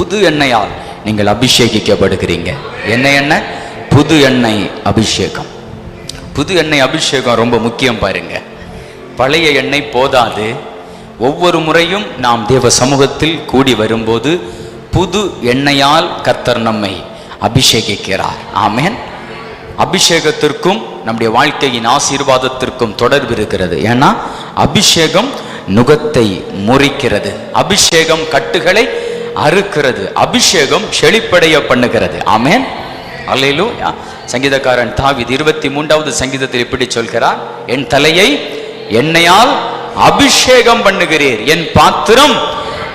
புது எண்ணெயால் நீங்கள் அபிஷேகிக்கப்படுகிறீங்க. என்ன எண்ணெய்? புது எண்ணெய் அபிஷேகம். புது எண்ணெய் அபிஷேகம் ரொம்ப முக்கியம் பாருங்க. பழைய எண்ணெய் போதாது. ஒவ்வொரு முறையும் நாம் தேவ சமூகத்தில் கூடி வரும்போது புது எண்ணெயால் கர்த்தர் நம்மை அபிஷேகிக்கிறார். ஆமேன். அபிஷேகத்திற்கும் நம்முடைய வாழ்க்கையின் ஆசீர்வாதத்திற்கும் தொடர்பு இருக்கிறது. ஏன்னா அபிஷேகம் நுகத்தை முறிக்கிறது. அபிஷேகம் கட்டுகளை அறுக்கிறது அபிஷேகம் செழிப்படைய பண்ணுகிறது. ஆமேன். அல்லேலூயா. சங்கீதக்காரன் தாவித் இருபத்தி மூன்றாவது சங்கீதத்தில் இப்படி சொல்கிறார் என் தலையை என்னையால் அபிஷேகம் பண்ணுகிறீர். என் பாத்திரம்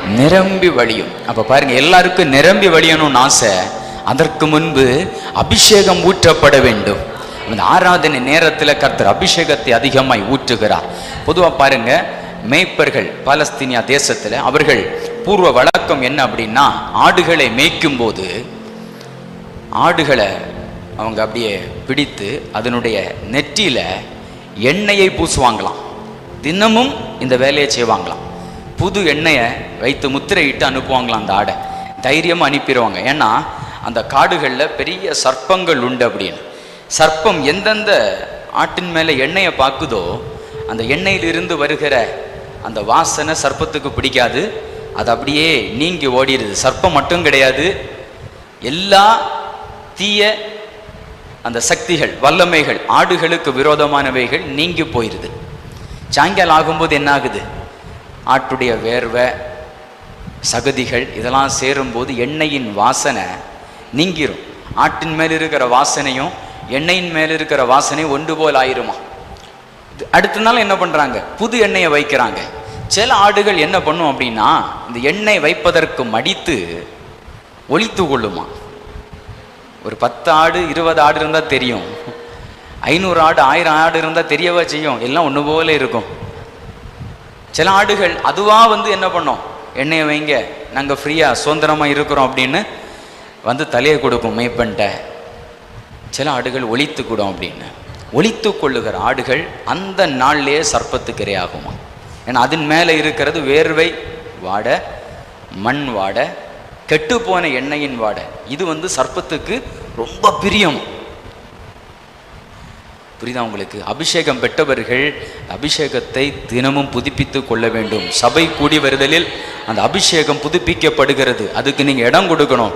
நிரம்பி வழியும். அப்ப பாருங்க எல்லாருக்கும் நிரம்பி வழியணும்னு ஆசை. அதற்கு முன்பு அபிஷேகம் ஊற்றப்பட வேண்டும். அந்த ஆராதனை நேரத்தில் கர்த்தர் அபிஷேகத்தை அதிகமாய் ஊற்றுகிறார். பொதுவா பாருங்க மேய்ப்பர்கள் பாலஸ்தீனியா தேசத்தில் அவர்கள் பூர்வ வழக்கம் என்ன அப்படின்னா ஆடுகளை மேய்க்கும் போது ஆடுகளை அவங்க அப்படியே பிடித்து அதனுடைய நெற்றியில் எண்ணெயை பூசுவாங்களாம். தினமும் இந்த வேலையை செய்வாங்களாம். புது எண்ணெயை வைத்து முத்திரையிட்டு அனுப்புவாங்களாம் அந்த ஆடை. தைரியமாக அனுப்பிடுவாங்க. ஏன்னா அந்த காடுகளில் பெரிய சர்ப்பங்கள் உண்டு அப்படின்னு. சர்ப்பம் எந்தெந்த ஆட்டின் மேலே எண்ணெயை பார்க்குதோ அந்த எண்ணெயிலிருந்து வருகிற அந்த வாசனை சர்ப்பத்துக்கு பிடிக்காது. அது அப்படியே நீங்கி ஓடிடுது சர்ப்பம் மட்டும் கிடையாது. எல்லா தீய அந்த சக்திகள் வல்லமைகள் ஆடுகளுக்கு விரோதமானவைகள் நீங்கி போயிருது. சாயங்காலம் ஆகும்போது என்ன ஆகுது ஆட்டுடைய வேர்வை சகதிகள் இதெல்லாம் சேரும்போது எண்ணெயின் வாசனை நீங்கிரும். ஆட்டின் மேல் இருக்கிற வாசனையும் எண்ணெயின் மேல் இருக்கிற வாசனை ஒன்று போல் ஆயிருமா? அடுத்த நாள் என்ன பண்ணுறாங்க புது எண்ணெயை வைக்கிறாங்க. சில ஆடுகள் என்ன பண்ணும் அப்படின்னா இந்த எண்ணெய் வைப்பதற்கு மடித்து ஒழித்து கொள்ளுமா? ஒரு பத்து ஆடு இருபது ஆடு இருந்தால் தெரியும். ஐநூறு ஆடு ஆயிரம் ஆடு இருந்தால் தெரியவா செய்யும்? எல்லாம் ஒன்று போல இருக்கும். சில ஆடுகள் அதுவாக வந்து என்ன பண்ணோம்? எண்ணெயை வைங்க. நாங்கள் ஃப்ரீயாக சுதந்திரமாக இருக்கிறோம் அப்படின்னு வந்து தலையை கொடுக்கும் மேய்ப்பன்ட்ட. சில ஆடுகள் ஒழித்துக்கூடும் கூடும் அப்படின்னு. ஒழித்து கொள்ளுகிற ஆடுகள் அந்த நாள்லேயே சர்ப்பத்துக்கு இரையாகுமா? ஏன்னா அதன் மேலே இருக்கிறது வேர்வை வாட மண் வாட கெட்டுப்போன எண்ணெயின் வாட. இது வந்து சர்ப்பத்துக்கு ரொம்ப பிரியம். புரியுதா உங்களுக்கு? அபிஷேகம் பெற்றவர்கள் அபிஷேகத்தை தினமும் புதுப்பித்து கொள்ள வேண்டும். சபை கூடி வருதலில் அந்த அபிஷேகம் புதுப்பிக்கப்படுகிறது. அதுக்கு நீங்க இடம் கொடுக்கணும்.